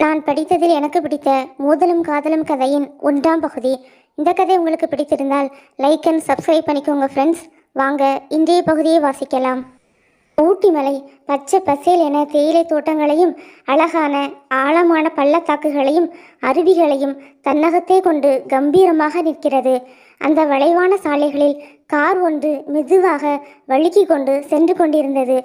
நான் படித்ததில் எனக்கு பிடித்த மோதலும் காதலும் கதையின் ஒன்றாம் பகுதி. இந்த கதை உங்களுக்கு பிடித்திருந்தால் லைக் அண்ட் சப்ஸ்கிரைப் பண்ணிக்கோங்க ஃப்ரெண்ட்ஸ் வாங்க இன்றைய பகுதியை வாசிக்கலாம். ஊட்டி மலை பச்சை பசேல் என தேயிலை தோட்டங்களையும் அழகான ஆழமான பள்ளத்தாக்குகளையும் அருவிகளையும் தன்னகத்தே கொண்டு கம்பீரமாக நிற்கிறது. அந்த வளைவான சாலைகளில் கார் ஒன்று மெதுவாக வழுக்கி கொண்டு சென்று கொண்டிருந்தது.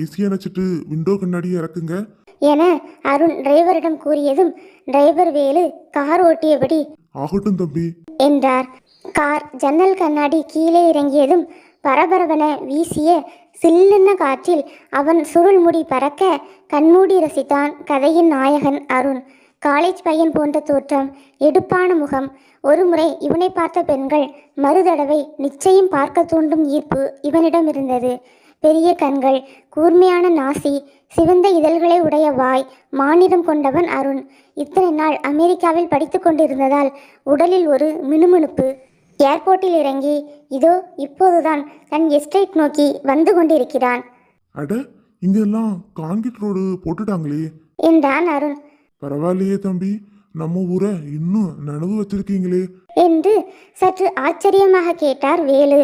ஏசி அணைச்சிட்டு விண்டோ கண்ணாடியை இறக்குங்க. என அருண் டிரைவரிடம் கூறியதும் டிரைவர் வேலு கார் ஓட்டியபடி ஆகட்டும் தம்பி. என்றார். கார் ஜன்னல் கண்ணாடி கீழே இறங்கியதும் பரபரவென வீசிய சில்லுன்ன காற்றில் அவன் சுருள் முடி பறக்க கண்மூடி ரசித்தான் கதையின் நாயகன் அருண். காலேஜ் பையன் போன்ற தோற்றம் எடுப்பான முகம் ஒருமுறை இவனை பார்த்த பெண்கள் மறுதடவை நிச்சயம் பார்க்க தூண்டும் ஈர்ப்பு இவனிடம் இருந்தது. பெரிய கண்கள் கூர்மையான நாசி சிவந்த இதழ்களை உடைய வாய் மானிடம் கொண்டவன் அருண். இத்தனை நாள் அமெரிக்காவில் படித்து கொண்டிருந்ததால் உடலில் ஒரு மினுமினுப்பு. ஏர்போர்ட்டில் இறங்கி இதோ இப்போதுதான் தன் எஸ்டேட் நோக்கி வந்து கொண்டிருக்கிறான். அட இங்கெல்லாம் கான்கிரீட் ரோடு போட்டுட்டாங்களே. என்றான் அருண். பரவாயில்லையே தம்பி நம்ம ஊரை இன்னும் நினைவு வச்சிருக்கீங்களே. என்று சற்று ஆச்சரியமாக கேட்டார் வேலு.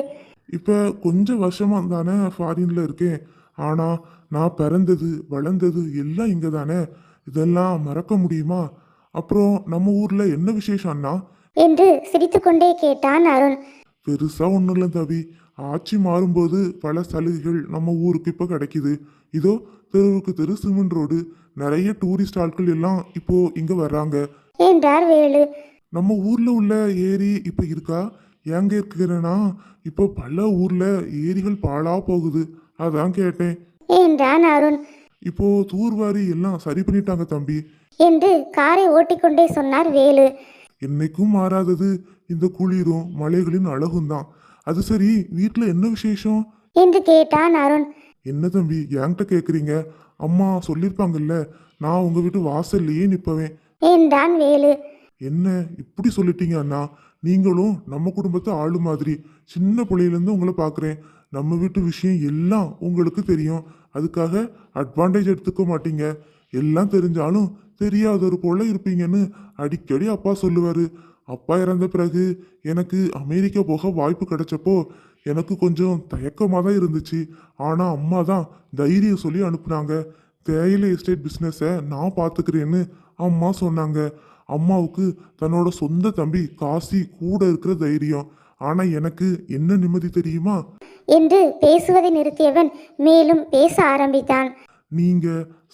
இப்போ கொஞ்சம் வருஷமா தானே ஃபாரின்ல இருக்கேன். ஆனா நான் பிறந்தது வளர்ந்தது எல்லாம் இங்கே தானே இதெல்லாம் மறக்க முடியுமா? அப்புறம் நம்ம ஊர்ல என்ன விசேஷம் அண்ணா? என்று சிரித்துக்கொண்டே கேட்டான் அருண். பெருசா ஒன்றும் இல்லை தம்பி. ஆட்சி மாறும்போது பல சலுகைகள் நம்ம ஊருக்கு இப்போ கிடைக்குது. இதோ தெருவுக்கு தெரு சிமெண்ட் ரோடு நிறைய டூரிஸ்ட் ஆட்கள் எல்லாம் இப்போ இங்க வர்றாங்க. என்றார் வேலு. நம்ம ஊர்ல உள்ள ஏரி இப்போ இருக்கா? எங்க இருக்கிறேன்னா இப்போ பல ஊர்ல ஏரிகள் பாழா போகுது. அதான் கேட்டேன். என்றான் அருண்? இப்போ தூர்வாரி எல்லாம் சரி பண்ணிட்டாங்க தம்பி. என்று காரை ஓட்டிக்கொண்டே சொன்னார் வேலு. என்னைக்கும் மாறாதது. இந்த குளிரும் மலைகளின் அழகும் தான் அது சரி வீட்டில் என்ன விசேஷம்? என்று கேட்டான் அருண். என்ன தம்பி என்கிட்ட கேட்குறீங்க அம்மா சொல்லியிருப்பாங்கல்ல நான் உங்கள் வீட்டு வாசல்லையே நிற்பவேன் என்றான் வேலு. என்ன? இப்படி சொல்லிட்டீங்க அண்ணா. நீங்களும் நம்ம குடும்பத்தை ஆளு மாதிரி சின்ன பிள்ளையிலேருந்து உங்களை பார்க்குறேன் நம்ம வீட்டு விஷயம் எல்லாம் உங்களுக்கு தெரியும். அதுக்காக அட்வான்டேஜ் எடுத்துக்க மாட்டீங்க. எல்லாம் தெரிஞ்சாலும் தெரியாதவர் போல இருப்பீங்கன்னு அடிக்கடி அப்பா சொல்லுவார். அப்பா இறந்த பிறகு எனக்கு அமெரிக்கா போக வாய்ப்பு கிடைச்சப்போ எனக்கு கொஞ்சம் தயக்கமாக தான் இருந்துச்சு. ஆனால் அம்மா தான் தைரியம் சொல்லி அனுப்புனாங்க. தேயிலை எஸ்டேட் பிஸ்னஸை நான் பார்த்துக்கிறேன்னு அம்மா சொன்னாங்க. அம்மாவுக்கு தன்னோட சொந்த தம்பி காசி கூட இருக்கிற தைரியம். ஆனால் எனக்கு என்ன நிம்மதி தெரியுமா? என்று பேசுவதை நிறுத்தியவன் மேலும் பேச ஆரம்பித்தான். நீங்க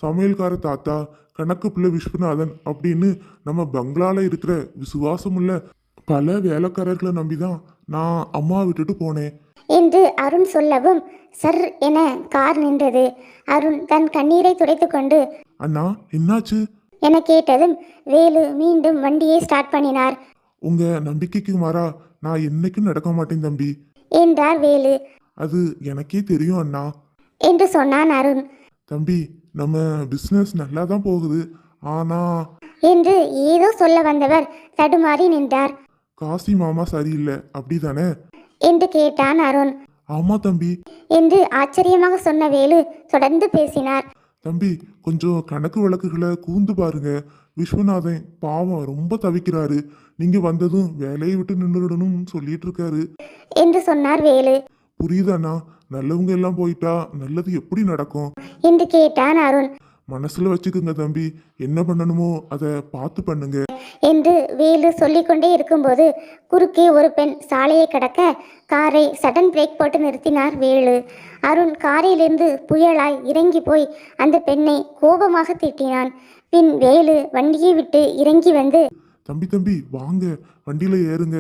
சமையல்கார தாத்தா கணக்கு பிள்ளை விஸ்வநாதன் அப்படின்னு நம்ம பங்களால இருக்கிற விசுவாசமுள்ள பல வேலைக்காரர்களை நம்பி தான் நான் அம்மா விட்டுட்டு போனேன். என்று அருண் சொல்லவும் சர் என கார் நின்றது. அருண் தன் கண்ணீரை துடைத்துக்கொண்டு அண்ணா என்னாச்சு? என கேட்டதும் வேலு மீண்டும் வண்டியை ஸ்டார்ட் பண்ணினார். உங்க நம்பிக்கைக்கு மாறா நான் என்னைக்கும் நடக்க மாட்டேன் தம்பி. என்றார் வேலு. அது எனக்கே தெரியும் அண்ணா. என்று சொன்னான் அருண். தம்பி நம்ம பிஸ்னஸ் நல்லா தான் போகுது ஆனா என்று ஏதோ சொல்ல வந்தவர் தடுமாறி நின்றார். காசி மாமா சரியில்லை அப்படிதானே? என்று கேட்டான் அருண். ஆமா தம்பி. என்று ஆச்சரியமாக சொன்ன வேலு தொடர்ந்து பேசினார். தம்பி கொஞ்சம் கணக்கு வழக்குகளை கூந்து பாருங்க. விஸ்வநாதன் பாவம் ரொம்ப தவிக்கிறாரு. நீங்க வந்ததும் வேலையை விட்டு நின்றுடணும்னு சொல்லிட்டு இருக்காரு. என்று சொன்னார் வேலு. புரியுதாண்ணா நல்லவங்க எல்லாம் போயிட்டா நல்லது எப்படி நடக்கும்? என்று கேட்டான் அருண். மனசுல வச்சுக்குங்க தம்பி. என்ன பண்ணணுமோ அதை பார்த்து பண்ணுங்க. என்று வேலு சொல்லிக்கொண்டே இருக்கும்போது குறுக்கே ஒரு பெண் சாலையை கடக்க காரை சடன் பிரேக் போட்டு நிறுத்தினார் வேலு. அருண் காரிலிருந்து புயலாய் இறங்கி போய் அந்த பெண்ணை கோபமாக திட்டினான். பின் வேலு வண்டியை விட்டு இறங்கி வந்து தம்பி தம்பி வாங்க. வண்டியில ஏறுங்க.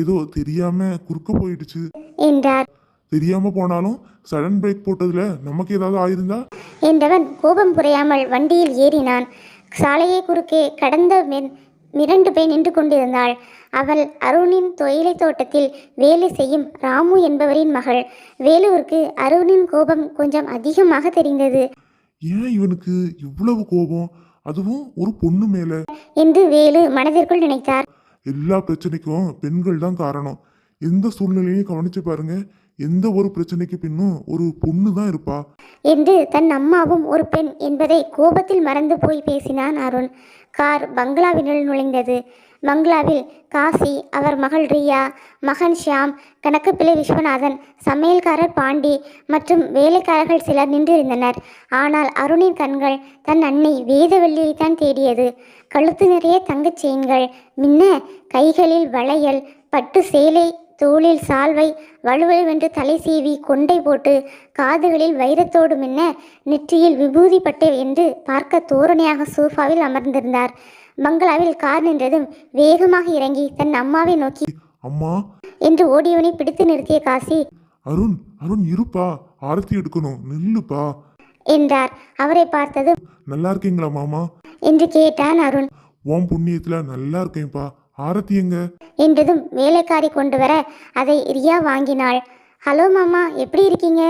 ஏதோ தெரியாம குறுக்க போயிடுச்சு. என்றார். தெரியாம போனாலும் சடன் பிரேக் போட்டதுல நமக்கு ஏதாவது ஆயிருந்தா? என்றவன் கோபம் குறையாமல் வண்டியில் ஏறினான். சாலையை குறுக்கே கடந்த மிரண்டு பேர் நின்று கொண்டிருந்தாள். அவள் அருணின் தொழிலை தோட்டத்தில் வேலை செய்யும் ராமு என்பவரின் மகள். வேலுவிற்கு அருணின் கோபம் கொஞ்சம் அதிகமாக தெரிந்தது. ஏன் இவனுக்கு இவ்வளவு கோபம்? அதுவும் ஒரு பொண்ணு மேல. என்று வேலு மனதிற்குள் நினைத்தார். எல்லா பிரச்சனைக்கும் பெண்கள் தான் காரணம். எந்த சூழ்நிலையும் கவனிச்சு பாருங்க. எந்த ஒரு பிரச்சனைக்கு பின்னும் ஒரு பொண்ணு தான் இருப்பா. என்று தன் அம்மாவும் ஒரு பெண் என்பதை கோபத்தில் மறந்து போய் பேசினான் அருண். கார் பங்களாவினுள் நுழைந்தது. பங்களாவில் காசி அவர் மகள் ரியா மகன் ஷியாம் கணக்குப்பிள்ளை விஸ்வநாதன் சமையல்காரர் பாண்டி மற்றும் வேலைக்காரர்கள் சிலர் நின்றிருந்தனர். ஆனால் அருணின் கண்கள் தன் அன்னை வேதவல்லியைத்தான் தேடியது. கழுத்து நிறைய தங்கச் செயின்கள் மின்ன கைகளில் வளையல் பட்டு சேலை தோளில் சால்வை வலுவலுவென்று தலை சீவி கொண்டை போட்டு காதுகளில் வைரத்தோடு மின்ன நெற்றியில் விபூதி பட்டை என்று பார்க்க தோரணையாக சோஃபாவில் அமர்ந்திருந்தார். பங்களாவில் கார் நின்றதும் வேகமாக இறங்கி தன் அம்மாவை நோக்கி அம்மா. என்று ஓடியவனை பிடித்து நிறுத்திய காசி அருண் அருண் இருப்பா ஆரத்தி எடுக்கணும் நில்லுப்பா. என்றார். அவரை பார்த்ததும் நல்லா இருக்கீங்களா மாமா? என்று கேட்டான் அருண். உன் புண்ணியத்துல நல்லா இருக்கேன்ப்பா. ஆரத்தி எங்க? என்றதும் வேலைக்காரி கொண்டு வர அதை ரியா வாங்கினாள். ஹலோ மாமா எப்படி இருக்கீங்க?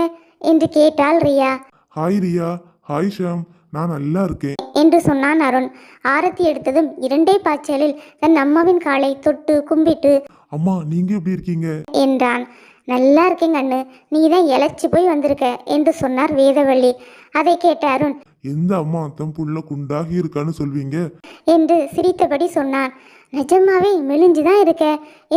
என்று கேட்டாள் ரியா. ஹாய் ரியா ஹாய் ஷாம் நான் நல்லா இருக்கேன். என்று சொன்னான் அருண். ஆரத்தி எடுத்ததும் இரண்டே பாய்ச்சலில் தன் அம்மாவின் காலை தொட்டு கும்பிட்டு அம்மா நீங்க எப்படி இருக்கீங்க? என்றான். நல்லா இருக்கேங்க அண்ணு நீ தான் இழைச்சி போய் வந்திருக்க என்று சொன்னார் வேதவள்ளி. அதை கேட்ட அருண் எந்த அம்மா தன் புள்ள குண்டாகி இருக்கான்னு சொல்வீங்க? என்று சிரித்தபடி சொன்னான். நிஜமாவே மெலிஞ்சுதான் இருக்க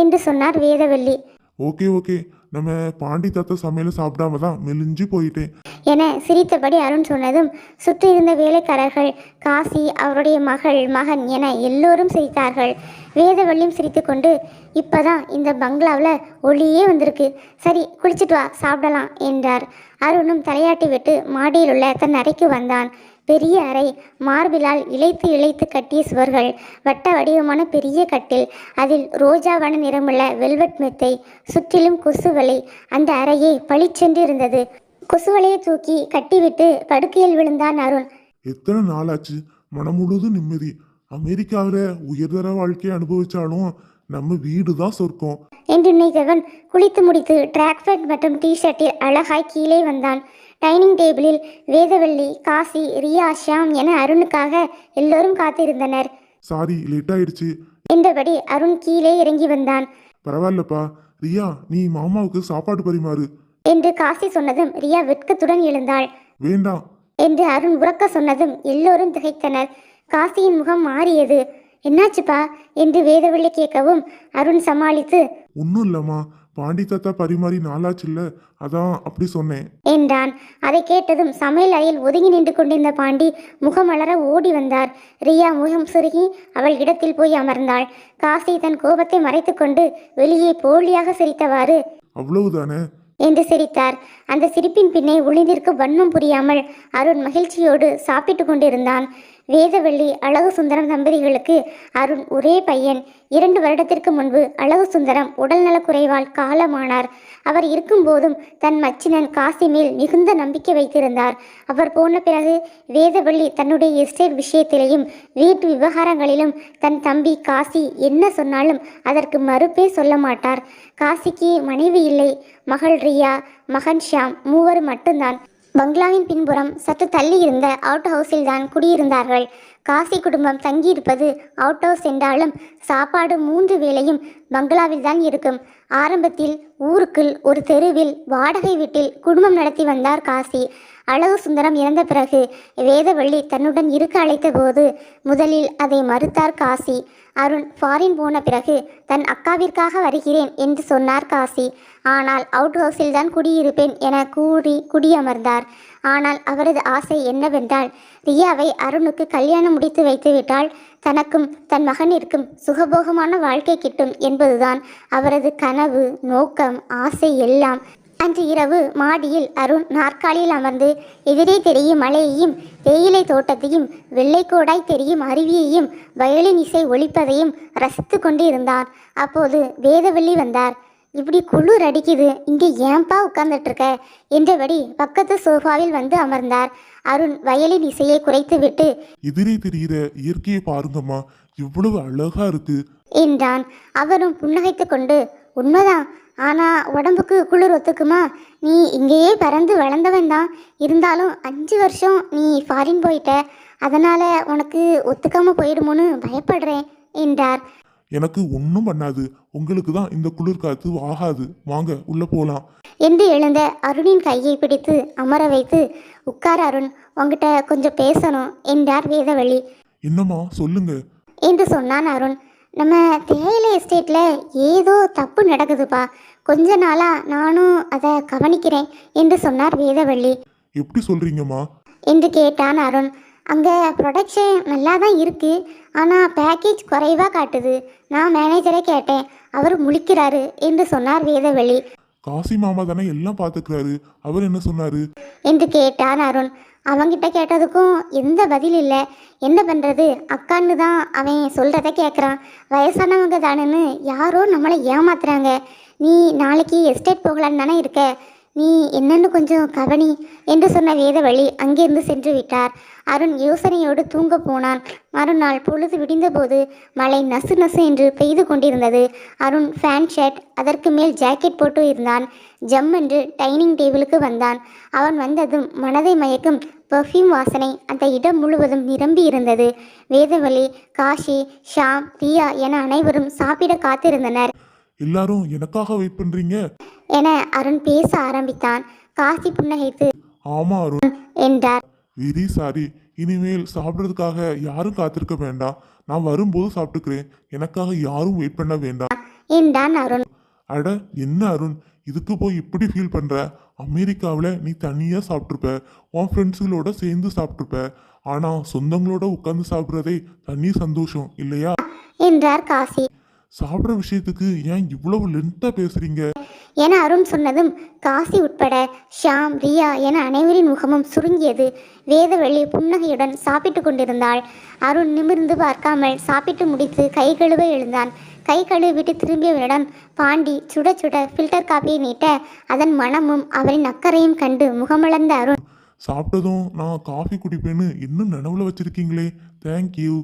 என்று சொன்னார் வேதவள்ளி ஓகே ஓகே. நம்ம பாண்டி தாத்தா சமையல சாப்பிடாம தான் மெலிஞ்சு போயிட்டேன் என சிரித்தபடி அருண் சொன்னதும் சுற்றியிருந்த வேலைக்காரர்கள் காசி அவருடைய மகள் மகன் என எல்லோரும் சிரித்தார்கள். வேதவள்ளியும் சிரித்துக்கொண்டு இப்பதான் இந்த பங்களாவில் ஒளியே வந்திருக்கு. சரி குளிச்சுட்டு வா சாப்பிடலாம் என்றார். அருணும் தலையாட்டி விட்டு மாடியில் உள்ள தன் அறைக்கு வந்தான். பெரிய அறை மார்பிலால் இழைத்து இழைத்து கட்டிய சுவர்கள் வட்ட வடிவமான பெரிய கட்டில் அதில் ரோஜாவன நிறமுள்ள வெல்வெட் மெத்தை சுற்றிலும் கொசுவலை அந்த அறையை பளிச்சென்று இருந்தது கொசுவலையை தூக்கி கட்டிவிட்டு படுக்கையில் விழுந்தான் அருண். எத்தனை நாளாச்சு? மனம் முழுவதும் நிம்மதி. அமெரிக்காவில் உயர்தர வாழ்க்கையை அனுபவிச்சாலும் நம்ம வீடு தான் சொர்க்கம். என்று நினைத்தவன் குளித்து முடித்து ட்ராக் பேண்ட் மற்றும் டிஷர்ட்டில் அழகாய் கீழே வந்தான். டைனிங் டேபிளில் வேதவள்ளி காசி ரியா ஷியாம் என அருணுக்காக எல்லோரும் காத்திருந்தனர். சாரி லேட் ஆயிடுச்சு. என்றபடி அருண் கீழே இறங்கி வந்தான். பரவாயில்லப்பா. ரியா நீ மாமாவுக்கு சாப்பாடு பரிமாறு. என்று காசி சொன்னதும் ரியா வெட்கத்துடன் எழுந்தாள். வேண்டாம். என்று அருண் உறக்க சொன்னதும் எல்லோரும் திகைத்தனர். காசியின் முகம் மாறியது. என்னாச்சுப்பா? என்று வேதவள்ளி கேட்கவும் அருண் சமாளித்து ஒன்றும் இல்லைம்மா. பாண்டி தாத்தா பரிமாறி நாளாச்சுல்ல. அதான் அப்படி சொன்னேன். என்றான். அதை கேட்டதும் சமையல் அறையில் ஒதுங்கி நின்று கொண்டிருந்த பாண்டி முகமலர ஓடி வந்தார். ரியா முகம் சுருகி அவள் இடத்தில் போய் அமர்ந்தாள். காசி தன் கோபத்தை மறைத்துக்கொண்டு வெளியே போலியாக சிரித்தவாறு அவ்வளவுதானே? என்று சிரித்தார். அந்த சிரிப்பின் பின்னே ஒளிந்திருக்கும் வன்மம் புரியாமல் அருண் மகிழ்ச்சியோடு சாப்பிட்டு கொண்டிருந்தான். வேதவள்ளி அழகு சுந்தரம் தம்பதிகளுக்கு அருண் ஒரே பையன். இரண்டு வருடத்திற்கு முன்பு அழகு சுந்தரம் உடல்நலக் குறைவால் காலமானார். அவர் இருக்கும்போதும் தன் மச்சினன் காசி மேல் மிகுந்த நம்பிக்கை வைத்திருந்தார். அவர் போன பிறகு வேதவள்ளி தன்னுடைய எஸ்டேட் விஷயத்திலேயும் வீட்டு விவகாரங்களிலும் தன் தம்பி காசி என்ன சொன்னாலும் அதற்கு மறுப்பே சொல்ல மாட்டார். காசிக்கு மனைவி இல்லை மகள் ரியா மகன் ஷியாம் மூவர் மட்டும்தான். பங்களாவின் பின்புறம் சற்று தள்ளி இருந்த அவுட் ஹவுஸில் தான் குடியிருந்தார்கள். காசி குடும்பம் தங்கியிருப்பது அவுட் ஹவுஸ் என்றாலும் சாப்பாடு மூன்று வேளையும் பங்களாவில் தான் இருக்கும். ஆரம்பத்தில் ஊருக்குள் ஒரு தெருவில் வாடகை வீட்டில் குடும்பம் நடத்தி வந்தார் காசி. அழகு சுந்தரம் இறந்த பிறகு வேதவள்ளி தன்னுடன் இருக்க அழைத்த போது முதலில் அதை மறுத்தார் காசி. அருண் ஃபாரின் போன பிறகு தன் அக்காவிற்காக வருகிறேன் என்று சொன்னார் காசி. ஆனால் அவுட் ஹவுஸில் தான் குடியிருப்பேன் என கூறி குடியமர்ந்தார். ஆனால் அவரது ஆசை என்னவென்றால் ரியாவை அருணுக்கு கல்யாணம் முடித்து வைத்துவிட்டால் தனக்கும் தன் மகனிற்கும் சுகபோகமான வாழ்க்கை கிட்டும் என்பதுதான் அவரது கனவு நோக்கம் ஆசை எல்லாம். அன்று இரவு மாடியில் அருண் நாற்காலியில் அமர்ந்து எதிரே தெரியும் மலையையும் தேயிலை தோட்டத்தையும் வெள்ளைக்கோடாய் தெரியும் அருவியையும் வயலின் இசை ஒழிப்பதையும் ரசித்து கொண்டு இருந்தார் அப்போது வேதவள்ளி வந்தார். இப்படி குளிர் அடிக்குது. இங்கே ஏன்பா உட்கார்ந்துட்டு இருக்க என்றபடி பக்கத்து சோஃபாவில் வந்து அமர்ந்தார். அருண் வயலின் இசையை குறைத்துவிட்டு எதிரே தெரிகிற இயற்கையை பாருங்கம்மா. எவ்வளவு அழகா இருக்கு. என்றான். அவரும் புன்னகைத்து கொண்டு உண்மைதான். ஆனா உடம்புக்கு குளிர் ஒத்துக்குமா? நீ இங்கேயே பறந்து வளர்ந்தவன் தான். இருந்தாலும் அஞ்சு வருஷம் நீ ஃபாரின் போயிட்ட. அதனால உனக்கு ஒத்துக்காம போயிடுமோன்னு பயப்படுறேன் என்றார். எனக்கு ஒன்றும் பண்ணாது. உங்களுக்கு தான் இந்த குளிர் காத்து ஆகாது. வாங்க உள்ள போலாம். என்று எழுந்த அருணின் கையை பிடித்து அமர வைத்து உட்கார் அருண் உங்ககிட்ட கொஞ்சம் பேசணும் என்றார் வேதவள்ளி. என்னம்மா சொல்லுங்க. என்று சொன்னான் அருண் நம்ம தேயிலை எஸ்டேட்டில் ஏதோ தப்பு நடக்குதுப்பா. கொஞ்ச நாளாக நானும் அதை கவனிக்கிறேன் என்று சொன்னார் வேதவள்ளி. எப்படி சொல்றீங்கம்மா? என்று கேட்டான் அருண் அங்கே ப்ரொடக்ஷன் நல்லா தான் இருக்குது ஆனால் பேக்கேஜ் குறைவாக காட்டுது. நான் மேனேஜரை கேட்டேன். அவர் முழிக்கிறாரு என்று சொன்னார் வேதவள்ளி காசி மாமா தானே எல்லாம் பாத்துக்கிறாரு அவர் என்ன சொன்னாரு? என்று கேட்டான் அருண். அவங்கிட்ட கேட்டதுக்கும் எந்த பதில் இல்லை. என்ன பண்ணுறது அக்கான்னு தான் அவன் சொல்கிறத கேட்குறான் வயசானவங்க தானேன்னு யாரோ நம்மளை ஏமாத்துறாங்க. நீ நாளைக்கு எஸ்டேட் போகலான்னு தானே இருக்க? நீ என்னன்னு கொஞ்சம் கவனி என்று சொன்ன வேதவழி அங்கிருந்து சென்று விட்டார். அருண் யோசனையோடு தூங்க போனான். மறுநாள் பொழுது விடிந்தபோது மழை நசு நசு என்று பெய்து கொண்டிருந்தது. அருண் ஃபேன் ஷர்ட் அதற்கு மேல் ஜாக்கெட் போட்டு இருந்தான். ஜம் என்று டைனிங் டேபிளுக்கு வந்தான். அவன் வந்ததும் மனதை மயக்கும் பெர்ஃப்யூம் வாசனை அந்த இடம் முழுவதும் நிரம்பி இருந்தது. வேதவழி காஷி ஷாம் ரியா என அனைவரும் சாப்பிட காத்திருந்தனர். எல்லாரும் எனக்காக வெயிட் பண்றீங்க? என அருண் பேச ஆரம்பித்தான். காசி புன்னகைத்து ஆமா அருண். என்றார். வெரி சாரி இனிமேல் சாப்பிட்றதுக்காக யாரும் காத்திருக்க வேண்டாம். நான் வரும்போது சாப்பிட்டுக்கிறேன். எனக்காக யாரும் வெயிட் பண்ண வேண்டாம். என்றான் அருண். அட என்ன அருண்? இதுக்கு போய் இப்படி ஃபீல் பண்ற? அமெரிக்காவில் நீ தனியாக சாப்பிட்ருப்ப உன் ஃப்ரெண்ட்ஸுகளோட சேர்ந்து சாப்பிட்ருப்ப ஆனால் சொந்தங்களோட உட்காந்து சாப்பிட்றதே தனி சந்தோஷம் இல்லையா? என்றார் காசி. சாப்பிட்ற விஷயத்துக்கு ஏன் இவ்வளவு லென்த்தாக பேசுறீங்க? என அருண் சொன்னதும் காசி உட்பட ஷாம் ரியா என அனைவரின் முகமும் சுருங்கியது. வேதவள்ளி புன்னகையுடன் சாப்பிட்டு கொண்டிருந்தாள். அருண் நிமிர்ந்து பார்க்காமல் சாப்பிட்டு முடித்து கை கழுவ எழுந்தான். கை கழுவிட்டு திரும்பியவனிடம் பாண்டி சுட சுட ஃபில்டர் காப்பியை நீட்ட. அதன் மனமும் அவரின் அக்கறையும் கண்டு முகமலர்ந்த அருண் சாப்பிட்டதும் நான் காஃபி குடிப்பேன்னு இன்னும் நினைவுல வச்சிருக்கீங்களே? தேங்க்யூ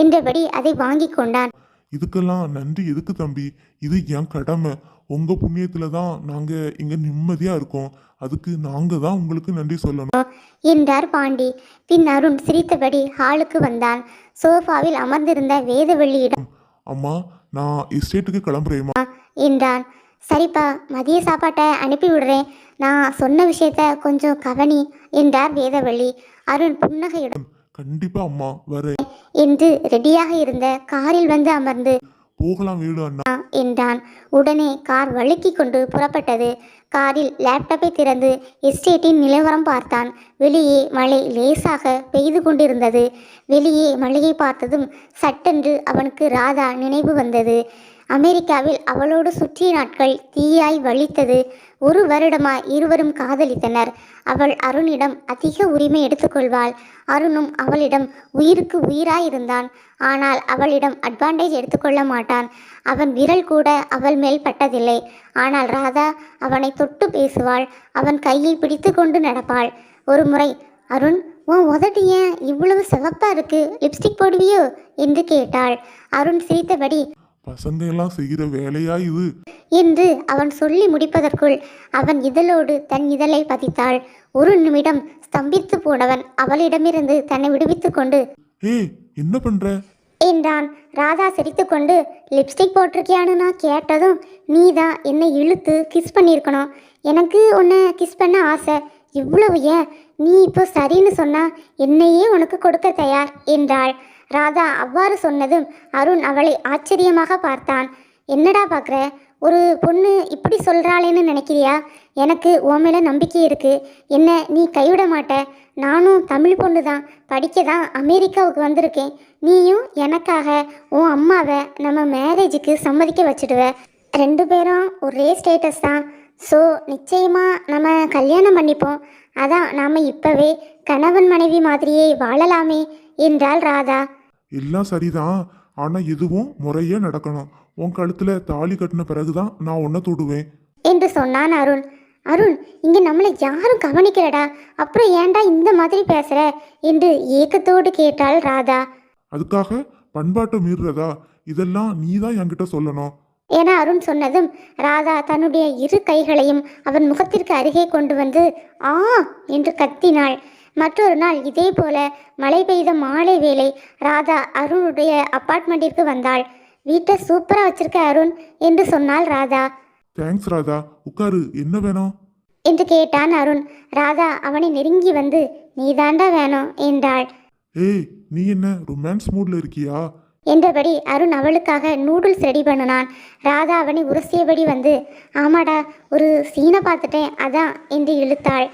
என்றபடி அதை வாங்கி கொண்டான். இதுக்கெல்லாம் நன்றி எதுக்கு தம்பி? இது என் கடமை. உங்க புண்ணியத்துல தான் நாங்க இங்க நிம்மதியா இருக்கோம். அதுக்கு நாங்க தான் உங்களுக்கு நன்றி சொல்லணும். என்றார் பாண்டி. பின் அருண் சிரித்தபடி ஹாலுக்கு வந்தான் சோஃபாவில் அமர்ந்திருந்த வேதவள்ளியிடம் அம்மா நான் எஸ்டேட்டுக்கு கிளம்புறேம்மா. என்றான். சரிப்பா மதிய சாப்பாட்டை அனுப்பி விடுறேன். நான் சொன்ன விஷயத்த கொஞ்சம் கவனி என்றார் வேதவள்ளி அருண் புன்னகையுடன் கண்டிப்பா அம்மா வரேன். என்று ரெடியாக இருந்த காரில் வந்து அமர்ந்து போகலாம் வீடு அண்ணா. என்றான். உடனே கார் வழுக்கி கொண்டு புறப்பட்டது. காரில் லேப்டாப்பை திறந்து எஸ்டேட்டின் நிலவரம் பார்த்தான். வெளியே மழை லேசாக பெய்து கொண்டிருந்தது. வெளியே மழையை பார்த்ததும் சட்டென்று அவனுக்கு ராதா நினைவு வந்தது. அமெரிக்காவில் அவளோடு சுற்றிய நாட்கள் தீயாய் வலித்தது ஒரு வருடமாய் இருவரும் காதலித்தனர். அவள் அருணிடம் அதிக உரிமை எடுத்துக்கொள்வாள் அருணும் அவளிடம் உயிருக்கு உயிராயிருந்தான். ஆனால் அவளிடம் அட்வான்டேஜ் எடுத்துக்கொள்ள மாட்டான். அவன் விரல் கூட அவள் மேல் பட்டதில்லை. ஆனால் ராதா அவனை தொட்டு பேசுவாள். அவன் கையை பிடித்து கொண்டு நடப்பாள். ஒரு முறை அருண் உன் உதட்டு ஏன் இவ்வளவு சிவப்பாக இருக்கு? லிப்ஸ்டிக் போடுவியோ? என்று கேட்டாள். அருண் சிரித்தபடி பசங்க எல்லாம் செய்கிற வேலையா இது? என்று அவன் சொல்லி முடிப்பதற்குள் அவன் இதழோடு தன் இதழை பதித்தாள். ஒரு நிமிடம் ஸ்தம்பித்து போனவன் அவளிடமிருந்து தன்னை விடுவித்துக் கொண்டு ஏய் என்ன பண்ற? என்றான். ராதா சிரித்துக்கொண்டு லிப்ஸ்டிக் போட்டிருக்கியான்னு நான் கேட்டதும் நீ தான் என்னை இழுத்து கிஸ் பண்ணியிருக்கணும். எனக்கு உன்னை கிஸ் பண்ண ஆசை. இவ்வளவு ஏன்? நீ இப்போ சரின்னு சொன்னா என்னையே உனக்கு கொடுக்க தயார் என்றாள். ராதா அவ்வாறு சொன்னதும் அருண் அவளை ஆச்சரியமாக பார்த்தான். என்னடா பார்க்குற ஒரு பொண்ணு இப்படி சொல்கிறாளேன்னு நினைக்கிறியா? எனக்கு உன் மேலே நம்பிக்கை இருக்குது என்ன நீ கைவிட மாட்ட? நானும் தமிழ் பொண்ணு தான். படிக்க தான் அமெரிக்காவுக்கு வந்திருக்கேன். நீயும் எனக்காக உன் அம்மாவை நம்ம மேரேஜுக்கு சம்மதிக்க வச்சுடுவ. ரெண்டு பேரும் ஒரே ஸ்டேட்டஸ் தான். ஸோ நிச்சயமாக நம்ம கல்யாணம் பண்ணிப்போம். அதான் நாம் இப்போவே கணவன் மனைவி மாதிரியே வாழலாமே என்றாள் ராதா எல்லாம் சரிதான். ஆனா எதுவும் முறையே நடக்கணும். உன் கழுத்துல தாலி கட்டின பிறகுதான் நான் உன்னை தொடுவேன். என்று சொன்னான் அருண். அருண் இங்கே நம்மளை யாரும் கவனிக்கிறடா அப்புறம் ஏன்டா இந்த மாதிரி பேசுற? என்று ஏக்கத்தோடு கேட்டாள் ராதா. அதுக்காக பண்பாட்டை மீறுறதா? இதெல்லாம் நீ தான் என்கிட்ட சொல்லணும். என அருண் சொன்னதும் ராதா தன்னுடைய இரு கைகளையும் அவன் முகத்திற்கு அருகே கொண்டு வந்து ஆ என்று கத்தினாள். மற்றொரு நாள் இதே போல மழை பெய்த மாலை வேளை ராதா அருணுடைய அப்பார்ட்மெண்ட்டிற்கு வந்தாள். வீட்டை சூப்பராக வச்சிருக்க அருண் என்று சொன்னாள் ராதா. தேங்க்ஸ் ராதா. உட்காரு. என்ன வேணும்? என்று கேட்டான் அருண். ராதா அவனை நெருங்கி வந்து நீதாண்டா வேணும் என்றாள். ஏய் நீ என்ன ரொமான்ஸ் மூட்ல இருக்கியா? என்றபடி அருண் அவளுக்காக நூடுல்ஸ் ரெடி பண்ணினான். ராதா அவனை உரசியபடி வந்து ஆமாடா ஒரு சீனை பார்த்துட்டேன் அதான் என்று இழுத்தாள்.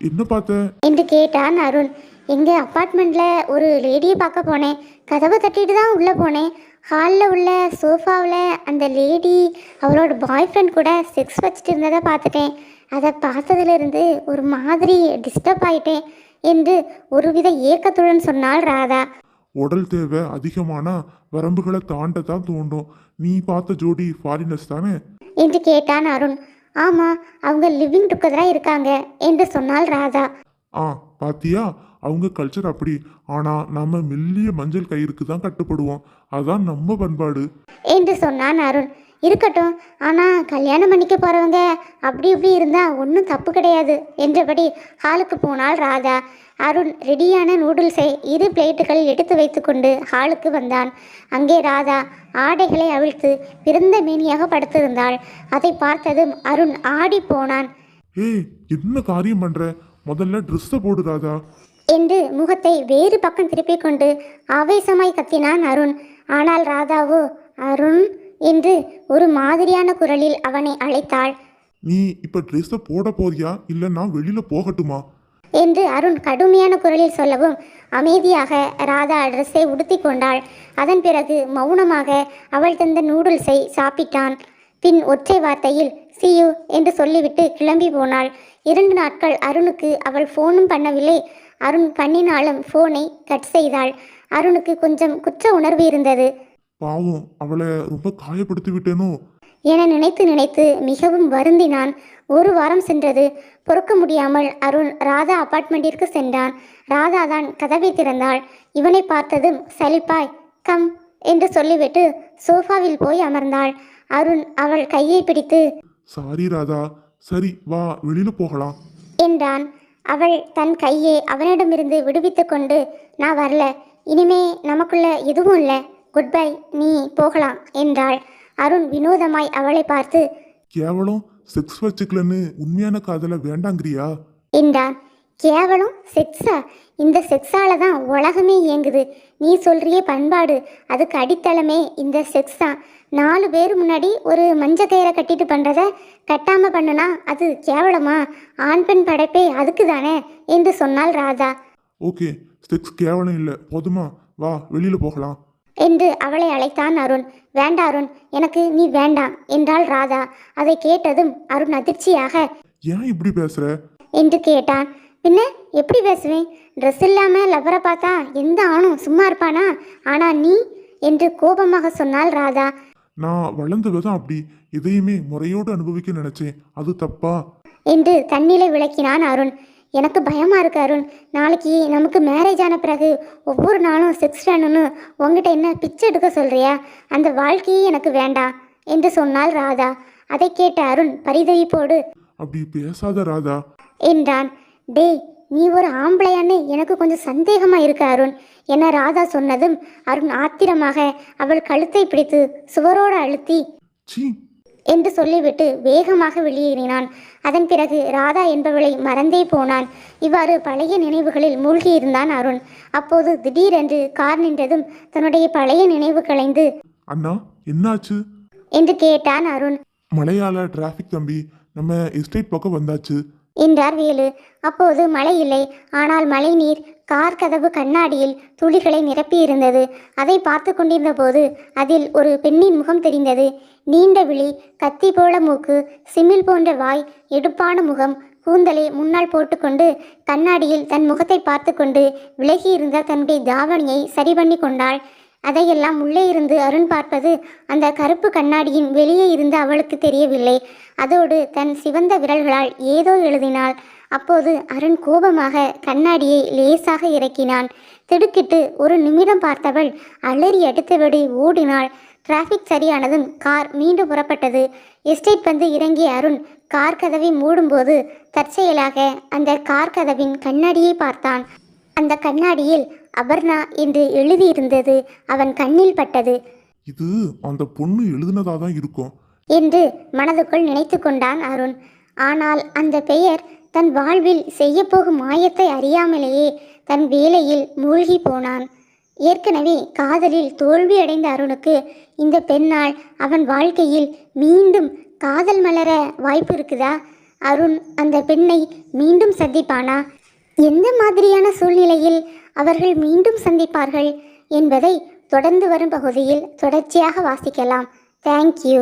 என்ன பார்த்த? என்று கேட்டான் அருண். எங்கள் அப்பார்ட்மெண்ட்டில் ஒரு லேடியை பார்க்க போனேன். கதவை தட்டிட்டு தான் உள்ளே போனேன். ஹாலில் உள்ள சோஃபாவில் அந்த லேடி அவளோட பாய் ஃப்ரெண்ட் கூட செக்ஸ் வச்சுட்டு இருந்ததை பார்த்துட்டேன். அதை பார்த்ததுலேருந்து ஒரு மாதிரி டிஸ்டர்ப் ஆயிட்டேன் என்று ஒருவித ஏக்கத்துடன் சொன்னாள் ராதா. உடல் தேவை அதிகமானா வரம்புகளை தாண்ட தான் தோண்டும். நீ பார்த்த ஜோடி ஃபாரினர்ஸ் தானே? என்று கேட்டான் அருண். ஆமாம் அவங்க லிவிங் டுகெதராக இருக்காங்க என்று சொன்னாள் ராதா ஆ பாத்தியா? அவங்க கல்ச்சர் அப்படி. ஆனா நம்ம மெல்லிய மஞ்சள் கயிறுக்கு தான் கட்டுப்படுவோம். அதான் நம்ம பண்பாடு. என்று சொன்னான் அருண். இருக்கட்டும். ஆனால் கல்யாணம் பண்ணிக்க போகிறவங்க அப்படி இப்படி இருந்தால் ஒன்றும் தப்பு கிடையாது என்றபடி ஹாலுக்கு போனாள் ராதா. அருண் ரெடியான நூடுல்ஸை இரு பிளேட்டுகளில் எடுத்து வைத்துக்கொண்டு ஹாலுக்கு வந்தான். அங்கே ராதா ஆடைகளை அவிழ்த்து பிறந்த மேனியாக படுத்திருந்தாள். அதை பார்த்ததும் அருண் ஆடி போனான். ஏய் என்ன காரியம் பண்ற? முதல்ல ட்ரெஸ்ஸை போடு ராதா. என்று முகத்தை வேறு பக்கம் திருப்பிக் கொண்டு ஆவேசமாய் கத்தினான் அருண். ஆனால் ராதாவோ அருண் என்று ஒரு மாதிரியான குரலில் அவனை அழைத்தாள். நீ இப்ப ட்ரெஸ்ஸை போட போறியா? இல்ல நான் வெளியில போகட்டுமா? என்று அருண் கடுமையான குரலில் சொல்லவும் அமைதியாக ராதா ட்ரெஸ்ஸை உடுத்தி கொண்டாள். அதன் பிறகு மௌனமாக அவள் தந்த நூடுல்ஸை சாப்பிட்டான். பின் ஒற்றை வார்த்தையில் சியு என்று சொல்லிவிட்டு கிளம்பி போனாள். இரண்டு நாட்கள் அருணுக்கு அவள் ஃபோனும் பண்ணவில்லை. அருண் பண்ணினாலும் ஃபோனை கட் செய்தாள். அருணுக்கு கொஞ்சம் குற்ற உணர்வு இருந்தது. பாவம் அவளை ரொம்ப காயப்படுத்தி விட்டேனோ என நினைத்து நினைத்து மிகவும் வருந்தினான். ஒரு வாரம் சென்றது. பொறுக்க முடியாமல் அருண் ராதா அபார்ட்மெண்ட்டிற்கு சென்றான். ராதா தான் கதவை திறந்தாள். இவனை பார்த்ததும் சலிப்பாய் கம் என்று சொல்லிவிட்டு சோஃபாவில் போய் அமர்ந்தாள். அருண் அவள் கையை பிடித்து சாரி ராதா சரி வா வெளியில போகலாம். என்றான். அவள் தன் கையை அவனிடமிருந்து விடுவித்து கொண்டு நான் வரல. இனிமே நமக்குள்ள எதுவும் இல்லை. குட் பை நீ போகலாம் என்றாள். அருண் வினோதமாய் அவளை பார்த்து கேவலம் செக்ஸ் வச்சுக்கலன்னு உண்மையான காதலை வேண்டாங்கிறியா? என்றான். கேவலம் செக்ஸா இந்த செக்ஸால தான் உலகமே இயங்குது. நீ சொல்றியே பண்பாடு. அதுக்கு அடித்தளமே இந்த செக்ஸ் தான். நாலு பேர் முன்னாடி ஒரு மஞ்ச கயிறை கட்டிட்டு பண்ணுறத கட்டாமல் பண்ணுனா அது கேவலமா? ஆண் பெண் படைப்பே அதுக்கு தானே என்று சொன்னாள் ராதா. ஓகே செக்ஸ் கேவலம் இல்லை. போதுமா? வா வெளியில போகலாம். என்று அவளை அழைத்தான் அருண். வேண்டா அருண் எனக்கு நீ வேண்டாம் என்றாள் ராதா. அதை கேட்டதும் அருண் அதிர்ச்சியாக ஏன் இப்படி பேசுற? என்று கேட்டான். பின்ன எப்படி பேசுவேன்? ட்ரெஸ் இல்லாமல் லவரை பார்த்தா எந்த ஆணும் சும்மா இருப்பானா? ஆனா நீ? என்று கோபமாக சொன்னாள் ராதா. நான் வளர்ந்த விதம் அப்படி. எதையுமே முறையோடு அனுபவிக்க நினைச்சேன். அது தப்பா? என்று தன்னிலை விளக்கினான் அருண். எனக்கு பயமா இருக்கு அருண். நாளைக்கு நமக்கு மேரேஜ் ஆன பிறகு ஒவ்வொரு நாளும் செக்ஸ் வேணும்னு உங்ககிட்ட என்ன பிச்சை எடுக்க சொல்றியா? அந்த வாழ்க்கையே எனக்கு வேண்டாம் என்று சொன்னாள் ராதா. அதை கேட்ட அருண் பரிதவிப்போடு அப்படி பேசாத ராதா. என்றான். டேய் நீ ஒரு ஆம்பளையான்னு எனக்கு கொஞ்சம் சந்தேகமா இருக்கு அருண் என ராதா சொன்னதும் அருண் ஆத்திரமாக அவள் கழுத்தை பிடித்து சுவரோடு அழுத்தி சீ என்று சொல்லிவிட்டு வேகமாக வெளியேறினான். அதன் பிறகு ராதா என்பவளை மறந்தே போனான். இவ்வாறு பழைய நினைவுகளில் மூழ்கியிருந்தான் அருண். அப்போது திடீரென்று கார் நின்றதும் தன்னுடைய பழைய நினைவு களைந்து அண்ணா என்னாச்சு? என்று கேட்டான் அருண். மலையாள டிராஃபிக் தம்பி நம்ம எஸ்டேட் பக்கம் வந்தாச்சு. என்றார் வேலு. அப்போது மழை இல்லை. ஆனால் மழை நீர் கார் கதவு கண்ணாடியில் துளிகளை நிரப்பியிருந்தது. அதை பார்த்து கொண்டிருந்த போது அதில் ஒரு பெண்ணின் முகம் தெரிந்தது. நீண்ட விழி கத்தி போல மூக்கு சிமிழ் போன்ற வாய் எடுப்பான முகம் கூந்தலை முன்னால் போட்டுக்கொண்டு கண்ணாடியில் தன் முகத்தை பார்த்து கொண்டு விலகியிருந்த தன்னுடைய தாவணியை சரி பண்ணி கொண்டாள். அதையெல்லாம் உள்ளே இருந்து அருண் பார்ப்பது அந்த கருப்பு கண்ணாடியின் வெளியே இருந்து அவளுக்கு தெரியவில்லை. அதோடு தன் சிவந்த விரல்களால் ஏதோ எழுதினாள். அப்போது அருண் கோபமாக கண்ணாடியை லேசாக இறக்கினான். திடுக்கிட்டு ஒரு நிமிடம் பார்த்தவள் அலறி அடித்தபடி ஓடினாள். டிராஃபிக் சரியானதும் கார் மீண்டும் புறப்பட்டது. எஸ்டேட் வந்து இறங்கிய அருண் கார் கதவை மூடும்போது தற்செயலாக அந்த கார் கதவின் கண்ணாடியை பார்த்தான். அந்த கண்ணாடியில் அபர்ணா என்று எழுதியிருந்தது அவன் கண்ணில் பட்டது. இது அந்த பொண்ணு எழுதுனதா தான் இருக்கும். என்று மனதுக்குள் நினைத்து கொண்டான் அருண். ஆனால் அந்த பெயர் தன் வாழ்வில் செய்யப்போகும் மாயத்தை அறியாமலேயே தன் வேலையில் மூழ்கி போனான். ஏற்கனவே காதலில் தோல்வியடைந்த அருணுக்கு இந்த பெண்ணால் அவன் வாழ்க்கையில் மீண்டும் காதல் மலர வாய்ப்பு இருக்குதா? அருண் அந்த பெண்ணை மீண்டும் சந்திப்பானா? எந்த மாதிரியான சூழ்நிலையில் அவர்கள் மீண்டும் சந்திப்பார்கள் என்பதை தொடர்ந்து வரும் பகுதியில் தொடர்ச்சியாக வாசிக்கலாம். தேங்க்யூ